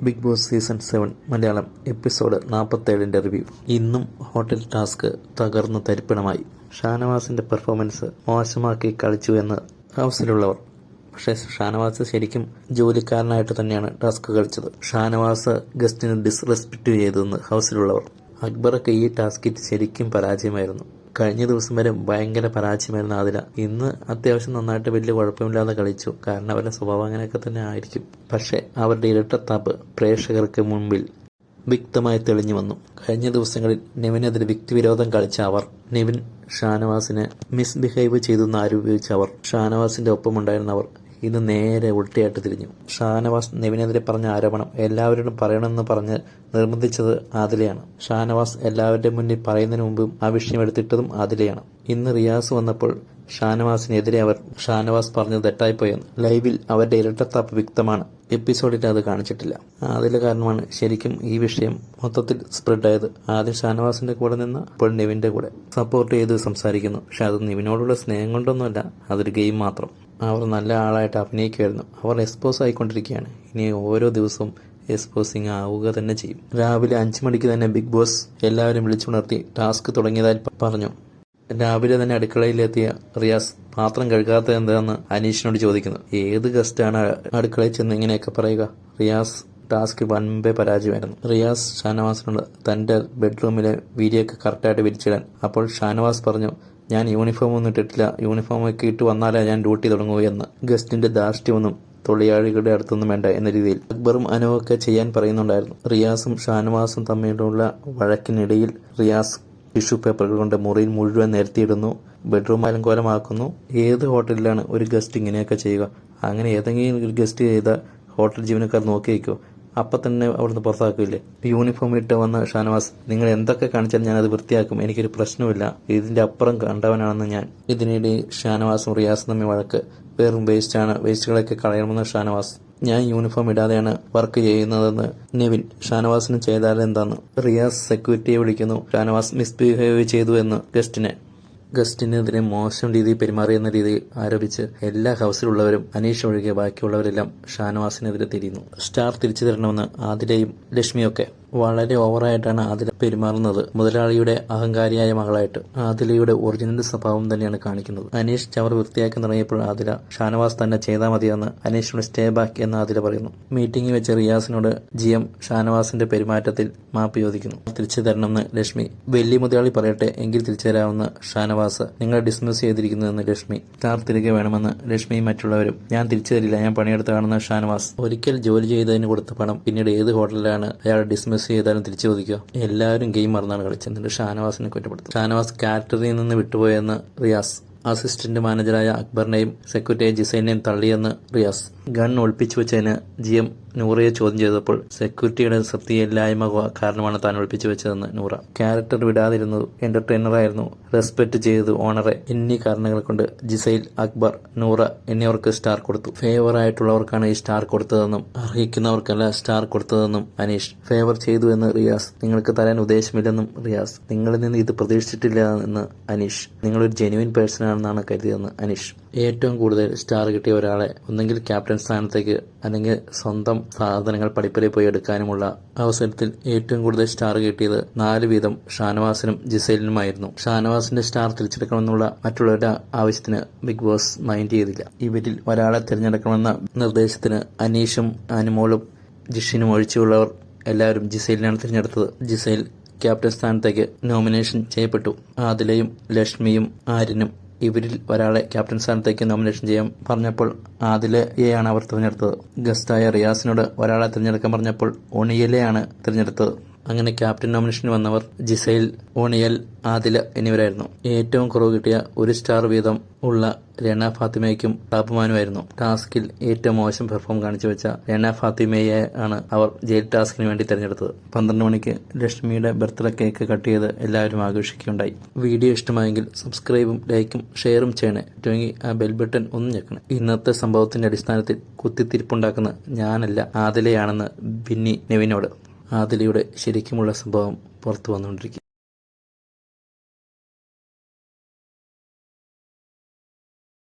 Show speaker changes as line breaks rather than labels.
Bigg Boss season seven Malayalam episode നാൽപ്പത്തേഴിന്റെ review. ഇന്നും hotel task തകർന്നു തരിപ്പണമായി. ഷാനവാസിന്റെ പെർഫോമൻസ് മോശമാക്കി കളിച്ചു എന്ന് ഹൗസിലുള്ളവർ. പക്ഷേ ഷാനവാസ് ശരിക്കും ജോലിക്കാരനായിട്ട് തന്നെയാണ് ടാസ്ക് കളിച്ചത്. ഷാനവാസ് ഗസ്റ്റിന് ഡിസ്റെസ്പെക്റ്റ് ചെയ്തെന്ന് ഹൗസിലുള്ളവർ. അക്ബറൊക്കെ ഈ ടാസ്കിൽ ശരിക്കും പരാജയമായിരുന്നു. കഴിഞ്ഞ ദിവസം വരെ ഭയങ്കര പരാജയമായിരുന്നു ആദില ഇന്ന് അത്യാവശ്യം നന്നായിട്ട് വലിയ കുഴപ്പമില്ലാതെ കളിച്ചു. കാരണം അവരുടെ സ്വഭാവം അങ്ങനെയൊക്കെ തന്നെ ആയിരിക്കും. പക്ഷേ അവരുടെ ഇരട്ടത്താപ്പ് പ്രേക്ഷകർക്ക് മുൻപിൽ വ്യക്തമായി തെളിഞ്ഞു വന്നു. കഴിഞ്ഞ ദിവസങ്ങളിൽ നെവിനെതിരെ വ്യക്തിവിരോധം കളിച്ച അവർ നെവിൻ ഷാനവാസിനെ മിസ്ബിഹേവ് ചെയ്തെന്ന് ആരോപിച്ച അവർ ഷാനവാസിന്റെ ഒപ്പമുണ്ടായിരുന്നവർ ഇന്ന് നേരെ ഉൾട്ടയായിട്ട് തിരിഞ്ഞു. ഷാനവാസ് നെവിനെതിരെ പറഞ്ഞ ആരോപണം എല്ലാവരോടും പറയണമെന്ന് പറഞ്ഞ് നിർബന്ധിച്ചത് ആദിലയാണ്. ഷാനവാസ് എല്ലാവരുടെ മുന്നിൽ പറയുന്നതിന് മുമ്പും ആ വിഷയം എടുത്തിട്ടതും ആദിലയാണ്. ഇന്ന് റിയാസ് വന്നപ്പോൾ ഷാനവാസിനെതിരെ അവർ ഷാനവാസ് പറഞ്ഞത് തെറ്റായിപ്പോയെന്ന്. ലൈവിൽ അവരുടെ ഇരട്ടത്താപ്പ് വ്യക്തമാണ്. എപ്പിസോഡിൽ അത് കാണിച്ചിട്ടില്ല. അതിൽ കാരണമാണ് ശരിക്കും ഈ വിഷയം മൊത്തത്തിൽ സ്പ്രെഡായത്. ആദ്യം ഷാനവാസിന്റെ കൂടെ നിന്ന് ഇപ്പോൾ നെവിന്റെ കൂടെ. സപ്പോർട്ട് ചെയ്ത് സംസാരിക്കുന്നു. പക്ഷെ അത് നെവിനോടുള്ള സ്നേഹം കൊണ്ടൊന്നുമല്ല. അതൊരു ഗെയിം മാത്രം. അവർ നല്ല ആളായിട്ട് അഭിനയിക്കുമായിരുന്നു. അവർ എക്സ്പോസ് ആയിക്കൊണ്ടിരിക്കുകയാണ്. ഇനി ഓരോ ദിവസവും എക്സ്പോസിങ് ആവുക തന്നെ ചെയ്യും. രാവിലെ അഞ്ചു മണിക്ക് തന്നെ ബിഗ് ബോസ് എല്ലാവരും വിളിച്ചുണർത്തി ടാസ്ക് തുടങ്ങിയതായി പറഞ്ഞു. രാവിലെ തന്നെ അടുക്കളയിലെത്തിയ റിയാസ് പാത്രം കഴുകാത്തത് എന്താണെന്ന് അനീഷിനോട് ചോദിക്കുന്നു. ഏത് ഗസ്റ്റാണ് അടുക്കളയിൽ ചെന്ന് ഇങ്ങനെയൊക്കെ പറയുക? റിയാസ് ടാസ്ക് വൻപേ പരാജയമായിരുന്നു. റിയാസ് ഷാനവാസിനോട് തന്റെ ബെഡ്റൂമിലെ വീഡിയോ ഒക്കെ കറക്റ്റായിട്ട് വിരിച്ചിടാൻ അപ്പോൾ ഷാനവാസ് പറഞ്ഞു ഞാൻ യൂണിഫോം ഒന്നും ഇട്ടിട്ടില്ല. യൂണിഫോം ഒക്കെ ഇട്ട് വന്നാലേ ഞാൻ ഡ്യൂട്ടി തുടങ്ങൂ എന്ന്. ഗസ്റ്റിന്റെ ധാർഷ്ട്യമൊന്നും തൊഴിലാളികളുടെ അടുത്തൊന്നും വേണ്ട എന്ന രീതിയിൽ അക്ബറും അനുവൊക്കെ ചെയ്യാൻ പറയുന്നുണ്ടായിരുന്നു. റിയാസും ഷാനവാസും തമ്മിലുള്ള വഴക്കിനിടയിൽ റിയാസ് ടിഷ്യൂ പേപ്പറുകൾ കൊണ്ട് മുറിയിൽ മുഴുവൻ നിരത്തിയിടുന്നു. ബെഡ്റൂം അലങ്കോലമാക്കുന്നു. ഏത് ഹോട്ടലിലാണ് ഒരു ഗസ്റ്റ് ഇങ്ങനെയൊക്കെ ചെയ്യുക? അങ്ങനെ ഏതെങ്കിലും ഒരു ഗസ്റ്റ് ചെയ്ത ഹോട്ടൽ ജീവനക്കാർ നോക്കി വയ്ക്കോ. അപ്പൊ തന്നെ അവിടുന്ന് പുറത്താക്കില്ലേ? യൂണിഫോം ഇട്ട് വന്ന ഷാനവാസ് നിങ്ങൾ എന്തൊക്കെ കാണിച്ചാലും ഞാനത് വൃത്തിയാക്കും. എനിക്കൊരു പ്രശ്നമില്ല ഇതിന്റെ അപ്പുറം കണ്ടവനാണെന്ന് ഞാൻ. ഇതിനിടെ ഷാനവാസും റിയാസും തമ്മിൽ വഴക്ക്. വെറും വേസ്റ്റാണ് വേസ്റ്റുകളൊക്കെ കളയണമെന്ന് ഷാനവാസ്. ഞാൻ യൂണിഫോം ഇടാതെയാണ് വർക്ക് ചെയ്യുന്നതെന്ന് നിവിൻ ഷാനവാസിന് ചെയ്താലെന്താന്ന് റിയാസ് സെക്യൂരിറ്റിയെ വിളിക്കുന്നു. ഷാനവാസ് മിസ്ബിഹേവ് ചെയ്തു എന്ന് ഗസ്റ്റിനെ. ഗസ്റ്റിനെതിരെ മോശം രീതിയിൽ പെരുമാറിയെന്ന രീതിയിൽ ആരോപിച്ച് എല്ലാ ഹൗസിലുള്ളവരും അനീഷ് ഒഴികെ ബാക്കിയുള്ളവരെല്ലാം ഷാനവാസിനെതിരെ തിരിയുന്നു. സ്റ്റാർ തിരിച്ചു തരണമെന്ന് ആദിലയും ലക്ഷ്മിയൊക്കെ വളരെ ഓവറായിട്ടാണ് ആദില പെരുമാറുന്നത്. മുതലാളിയുടെ അഹങ്കാരിയായ മകളായിട്ട് ആദിലയുടെ ഒറിജിനൽ സ്വഭാവം തന്നെയാണ് കാണിക്കുന്നത്. അനീഷ് ചവർ വൃത്തിയാക്കി തുടങ്ങിയപ്പോൾ ആദില ഷാനവാസ് തന്നെ ചെയ്താൽ മതിയെന്ന് അനീഷിനോട് സ്റ്റേ ബാക്ക് എന്ന് ആദില പറയുന്നു. മീറ്റിംഗിൽ വെച്ച് റിയാസിനോട് ജി എം ഷാനവാസിന്റെ പെരുമാറ്റത്തിൽ മാപ്പ് ചോദിക്കുന്നു. തിരിച്ചു തരണമെന്ന് ലക്ഷ്മി വെല്ലി മുതലാളി പറയട്ടെ എങ്കിൽ തിരിച്ചു തരാമെന്ന് ഷാനവാസ് നിങ്ങൾ ഡിസ്മിസ് ചെയ്തിരിക്കുന്നുവെന്ന് ലക്ഷ്മി സ്റ്റാർ തിരികെ വേണമെന്ന് ലക്ഷ്മിയും മറ്റുള്ളവരും ഞാൻ തിരിച്ചു തരില്ല ഞാൻ പണിയെടുത്തതാണെന്ന് ഷാനവാസ്. ഒരിക്കൽ ജോലി ചെയ്തതിന് കൊടുത്ത പണം പിന്നീട് ഏത് ഹോട്ടലിലാണ് അയാൾ ഡിസ്മിസ് ചെയ്താലും തിരിച്ചു ചോദിക്കുക. എല്ലാവരും ഗെയിം മറന്നാണ് കളിച്ചത്. എന്നിട്ട് ഷാനവാസിനെ കുറ്റപ്പെടുത്തും. ഷാനവാസ് കാറ്ററിൽ നിന്ന് വിട്ടുപോയെന്ന് റിയാസ് അസിസ്റ്റന്റ് മാനേജറായ അക്ബറിനെയും സെക്രട്ടറി ജിസൈനെയും തള്ളിയെന്ന് റിയാസ്. ഗൺ ഒളിപ്പിച്ചു വെച്ചതിന് ജി എം നൂറയെ ചോദ്യം ചെയ്തപ്പോൾ സെക്യൂരിറ്റിയുടെ സത്യയില്ലായ്മ കാരണമാണ് താൻ ഒളിപ്പിച്ചു വെച്ചതെന്ന് നൂറ. ക്യാരക്ടർ വിടാതിരുന്നു എന്റർടൈനറായിരുന്നു റെസ്പെക്ട് ചെയ്തു ഓണറെ എന്നീ കാരണങ്ങൾ കൊണ്ട് ജിസൈൽ അക്ബർ നൂറ എന്നിവർക്ക് സ്റ്റാർ കൊടുത്തു. ഫേവർ ആയിട്ടുള്ളവർക്കാണ് ഈ സ്റ്റാർ കൊടുത്തതെന്നും അർഹിക്കുന്നവർക്കല്ല സ്റ്റാർ കൊടുത്തതെന്നും അനീഷ്. ഫേവർ ചെയ്തു എന്ന് റിയാസ്. നിങ്ങൾക്ക് തരാൻ ഉദ്ദേശമില്ലെന്നും റിയാസ്. നിങ്ങളിൽ നിന്ന് ഇത് പ്രതീക്ഷിച്ചിട്ടില്ല എന്ന് അനീഷ്. നിങ്ങളൊരു ജെനുവിൻ പേഴ്സൺ ആണെന്നാണ് കരുതിയതെന്ന് അനീഷ്. ഏറ്റവും കൂടുതൽ സ്റ്റാർ കിട്ടിയ ഒരാളെ ഒന്നെങ്കിൽ ക്യാപ്റ്റൻ സ്ഥാനത്തേക്ക് അല്ലെങ്കിൽ സ്വന്തം സാധനങ്ങൾ പടിപ്പരയിൽ പോയി എടുക്കാനുമുള്ള അവസരത്തിൽ ഏറ്റവും കൂടുതൽ സ്റ്റാർ കിട്ടിയത് നാല് വീതം ഷാനവാസിനും ജിസൈലിനുമായിരുന്നു. ഷാനവാസിന്റെ സ്റ്റാർ തിരിച്ചെടുക്കണമെന്നുള്ള മറ്റുള്ളവരുടെ ആവശ്യത്തിന് ബിഗ് ബോസ് മൈൻഡ് ചെയ്തില്ല. ഇവരിൽ ഒരാളെ തിരഞ്ഞെടുക്കണമെന്ന നിർദ്ദേശത്തിന് അനീഷും അനുമോളും ജിഷിനും ഒഴിച്ചുള്ളവർ എല്ലാവരും ജിസൈലിനാണ് തിരഞ്ഞെടുത്തത്. ജിസൈൽ ക്യാപ്റ്റൻ സ്ഥാനത്തേക്ക് നോമിനേഷൻ ചെയ്യപ്പെട്ടു. ആദിലയും ലക്ഷ്മിയും ആര്യനും ഇവരിൽ ഒരാളെ ക്യാപ്റ്റൻ സ്ഥാനത്തേക്ക് നോമിനേഷൻ ചെയ്യാൻ പറഞ്ഞപ്പോൾ ആദിലയെയാണ് അവർ തിരഞ്ഞെടുത്തത്. ഗസ്റ്റായ റിയാസിനോട് ഒരാളെ തിരഞ്ഞെടുക്കാൻ പറഞ്ഞപ്പോൾ ഒണിയലെയാണ് തിരഞ്ഞെടുത്തത്. അങ്ങനെ ക്യാപ്റ്റൻ നോമിനേഷന് വന്നവർ ജിസൈൽ ഓണിയൽ ആദില എന്നിവരായിരുന്നു. ഏറ്റവും കുറവ് കിട്ടിയ ഒരു സ്റ്റാർ വീതം ഉള്ള രണ ഫാത്തിമയ്ക്കും ടാപ്പുമാനുമായിരുന്നു. ടാസ്കിൽ ഏറ്റവും മോശം പെർഫോം കാണിച്ചു വെച്ച രണ ഫാത്തിമയെ ആണ് അവർ ജയിൽ ടാസ്കിന് വേണ്ടി തിരഞ്ഞെടുത്തത്. പന്ത്രണ്ട് മണിക്ക് ലക്ഷ്മിയുടെ ബർത്ത്ഡേ കേക്ക് കട്ട് ചെയ്ത് എല്ലാവരും ആഘോഷിക്കുകയുണ്ടായി. വീഡിയോ ഇഷ്ടമായെങ്കിൽ സബ്സ്ക്രൈബും ലൈക്കും ഷെയറും ചെയ്യണേ. പറ്റുമെങ്കിൽ ആ ബെൽ ബട്ടൺ ഒന്ന് ഞെക്കണേ. ഇന്നത്തെ സംഭവത്തിന്റെ അടിസ്ഥാനത്തിൽ കുത്തിത്തിരിപ്പുണ്ടാക്കുന്ന ഞാനല്ല ആദിലയാണെന്ന് ബിന്നി നെവിനോട്. ആദിലയുടെ ശരിക്കുമുള്ള സംഭവം പുറത്തു വന്നുകൊണ്ടിരിക്കും